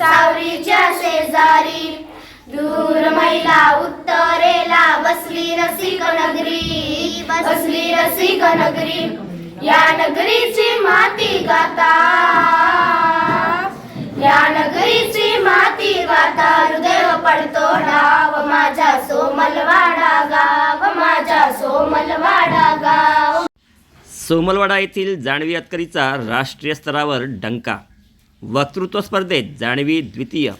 सावरीच्या शेजारी. दूर मैला उत्तरेला बसली रसिक नगरी. बसली रसिक नगरी. या नगरीची माती गाता. या नगरीची माती गाता. हृदय पडतो डाव. माझ्या सोमलवाडा गाव. माझ्या सोमलवाडा गाव. सोमलवाडा येथील जाणवी अतकरीचा राष्ट्रीय स्तरावर डंका. वक्तृत्व स्पर्धेत जाणवी द्वितीय.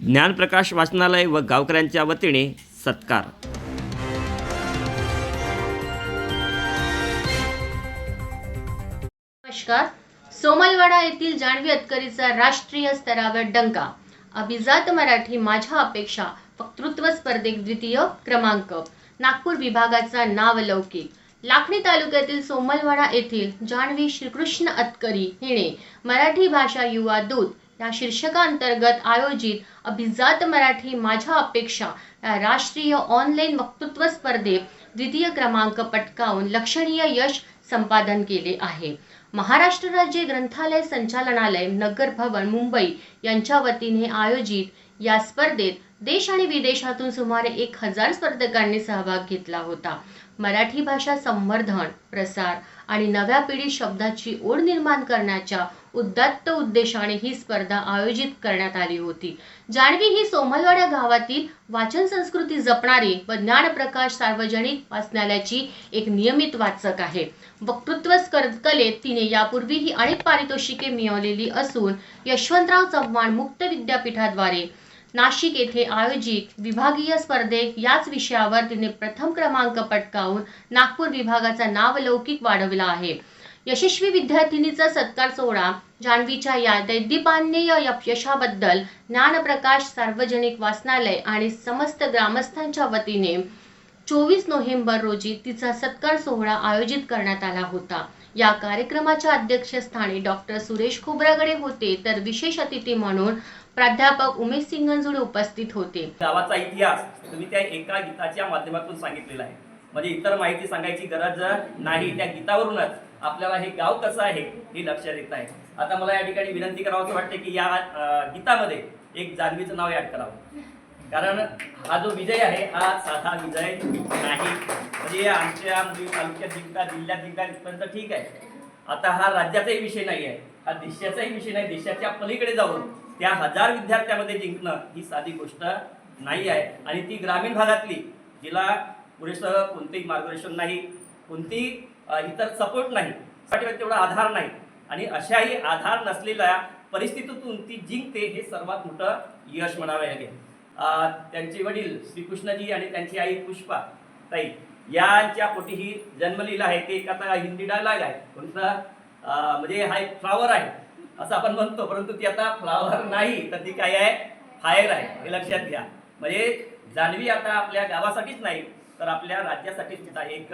ज्ञानप्रकाश वाचनालय व गावकऱ्यांच्या वतीने सत्कार. नमस्कार. सोमलवाडा येथील जाणवी अतकरीचा राष्ट्रीय स्तरावर डंका. अभिजात मराठी माझ्या अपेक्षा वक्तृत्व स्पर्धेत द्वितीय क्रमांक. नागपूर विभागाचा नावलौकिक. लाखणी तालुक्यातील सोमलवाडा येथील जाणवी श्रीकृष्ण अतकरी हिने मराठी भाषा युवा दूत या शीर्षकांतर्गत आयोजित अभिजात मराठी माझ्या अपेक्षा या राष्ट्रीय ऑनलाईन वक्तृत्व स्पर्धेत द्वितीय क्रमांक पटकावून लक्षणीय यश संपादन केले आहे. महाराष्ट्र राज्य ग्रंथालय संचालनालय नगर भवन मुंबई यांच्या वतीने आयोजित या स्पर्धेत देश आणि विदेशातून सुमारे एक हजार स्पर्धकांनी सहभाग घेतला होता. मराठी भाषा संवर्धन प्रसार आणि नव्या पिढी शब्दाची ओढ निर्माण करण्याच्या उदात्त उद्देशाने ही स्पर्धा आयोजित करण्यात आली होती. जाणवी ही सोमलवाडा गावातील वाचन संस्कृती जपणारी व ज्ञानप्रकाश सार्वजनिक वाचनालयाची एक नियमित वाचक आहे. वक्तृत्व कलेत तिने यापूर्वीही अनेक पारितोषिके मिळवलेली असून यशवंतराव चव्हाण मुक्त विद्यापीठाद्वारे नाशिक येथे आयोजित विभागीय स्पर्धेत याच विषयावर तिने प्रथम क्रमांक पटकावून नागपूर विभागाचा नावलौकिक वाढवला आहे. यशस्वी विद्यार्थिनीचा सत्कार सोहळा जान्हवीच्या या दैदिपान्य यशाबद्दल ज्ञानप्रकाश सार्वजनिक वाचनालय आणि समस्त ग्रामस्थांच्या वतीने चोवीस नोव्हेंबर रोजी तिचा सत्कार सोहळा आयोजित करण्यात आला होता. या कार्यक्रमाच्या अध्यक्षस्थानी डॉक्टर सुरेश खोब्रागडे होते तर विशेष अतिथी म्हणून प्राध्यापक उमेश सिंगंजुळे उपस्थित होते. गावाचा इतिहास तुम्ही त्या एका गीताच्या माध्यमातून सांगितलेला आहे. म्हणजे इतर माहिती सांगायची गरज नाही त्या गीतावरूनच आपल्याला हे गाव कसं आहे हे लक्षात येत आहे. आता मला या ठिकाणी विनंती करावं वाटते की या गीतामध्ये एक जान्हवीचं नाव ऍड करावं. कारण हा जो विजय आहे हा साधा विजय नाही. म्हणजे आमच्या तालुक्यात जिंका जिल्ह्यात जिंका इथपर्यंत ठीक आहे. आता हा राज्याचाही विषय नाही आहे हा देशाचाही विषय नाही देशाच्या पलीकडे जाऊन त्या हजार विद्यार्थ्यामध्ये जिंकणं ही साधी गोष्ट नाही आहे. आणि ती ग्रामीण भागातली जिला पुरेसं कोणतेही मार्गदर्शन नाही कोणती इतर सपोर्ट नाही तेवढा आधार नाही. आणि अशाही आधार नसलेल्या परिस्थितीतून ती जिंकते हे सर्वात मोठं यश म्हणावे लागेल. त्यांचे वडील श्रीकृष्णजी आणि त्यांची आई पुष्पा ताई यांच्या पोटी ही जन्मलीला आहे. ते एक आता हिंदी डायलॉग आहे. कोणता? म्हणजे हा एक फ्लावर आहे असं आपण म्हणतो परंतु ती आता फ्लावर नाही तर ती काय आहे? फायर आहे. हे लक्षात घ्या. म्हणजे जान्हवी आता आपल्या गावासाठीच नाही तर आपल्या राज्यासाठीच तिचा एक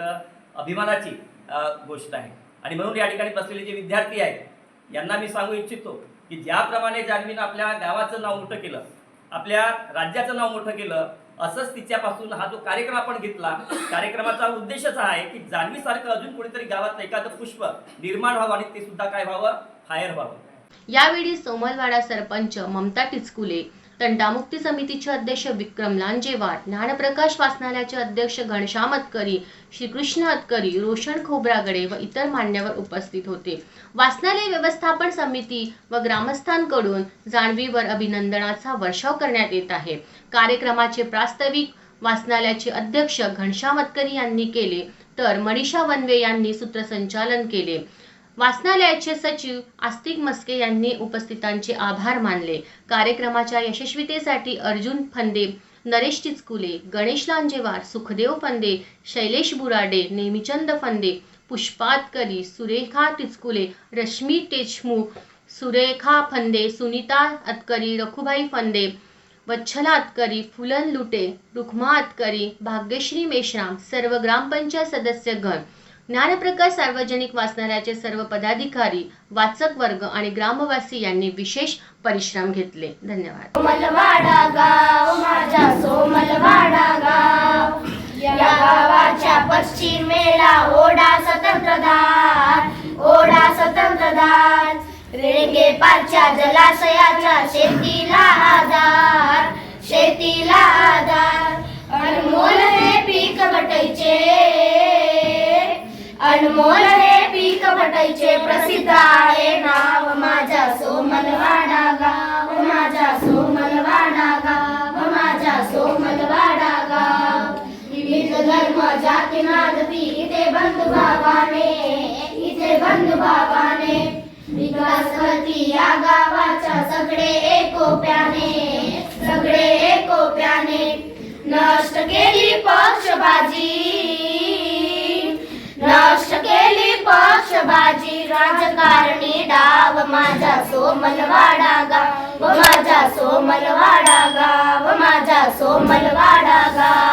अभिमानाची गोष्ट आहे. आणि म्हणून या ठिकाणी बसलेले जे विद्यार्थी आहेत यांना मी सांगू इच्छितो की ज्याप्रमाणे जान्हवीनं आपल्या गावाचं नाव मोठं केलं आपल्या राज्याचं नाव मोठं केलं असंच तिच्यापासून हा जो कार्यक्रम आपण घेतला कार्यक्रमाचा उद्देशच हा आहे की जान्हवीसारखं अजून कोणीतरी गावात एखादं पुष्प निर्माण व्हावं आणि ते सुद्धा काय व्हावं? फायर व्हावं. यावेळी सोमलवाडा सरपंच ममता टिचकुले तंटामुक्ती समितीचे अध्यक्ष विक्रम लांजेवार ज्ञानप्रकाश वाचनालयाचे अध्यक्ष घनश्याम अतकरी श्रीकृष्ण अतकरी रोशन खोब्रागडे व इतर मान्यवर उपस्थित होते. वाचनालय व्यवस्थापन समिती व ग्रामस्थांकडून जाणवीवर अभिनंदनाचा वर्षाव करण्यात येत आहे. कार्यक्रमाचे प्रास्ताविक वाचनालयाचे अध्यक्ष घनश्याम अतकरी यांनी केले तर मनीषा वनवे यांनी सूत्रसंचालन केले. वाचनालयाचे सचिव आस्तिक मस्के यांनी उपस्थितांचे आभार मानले. कार्यक्रमाच्या यशस्वीतेसाठी अर्जुन फंदे नरेश चिचकुले गणेश लांजेवार सुखदेव फंदे शैलेश बुराडे नेमीचंद फंदे पुष्पातकरी सुरेखा टिचकुले रश्मी टेचमुख सुरेखा फंदे सुनीता अतकरी रखुभाई फंदे वच्छला अतकरी फुलन लुटे रुक्मा अतकरी भाग्यश्री मेश्राम सर्व ग्रामपंचायत सदस्य गण ज्ञानप्रकाश सार्वजनिक वाचनालयाचे सर्व पदाधिकारी वाचक वर्ग आणि ग्रामवासी यांनी विशेष परिश्रम घेतले. धन्यवाद. सोमलवाडा गाव माझा सोमलवाडा गाव. या गावाच्या पश्चिमेला ओढा स्वतंत्रदार ओढा स्वतंत्रदार रेंगे पारच्या जलाशयाचा शेतीला आधार शेतीला आधार. अनमोल हे पीक बटायचे अनमोल हे पीक बटायचे प्रसिद्ध आहे. नाव माझ्या सोमलवाडा गाव माझ्या सोमलवाडा गाव माझ्या सोमलवाडा गाव. विविध धर्म जाती नादती इथे बंधू भावाने इथे बंधू भावाने. विकास करती या गावाच्या सगळे एकोप्याने सगळे एकोप्याने. नष्ट केली पक्षबाजी. माझा सोमलवाडा गाव माझा सोमलवाडा गाव माझा सोमलवाडा गाव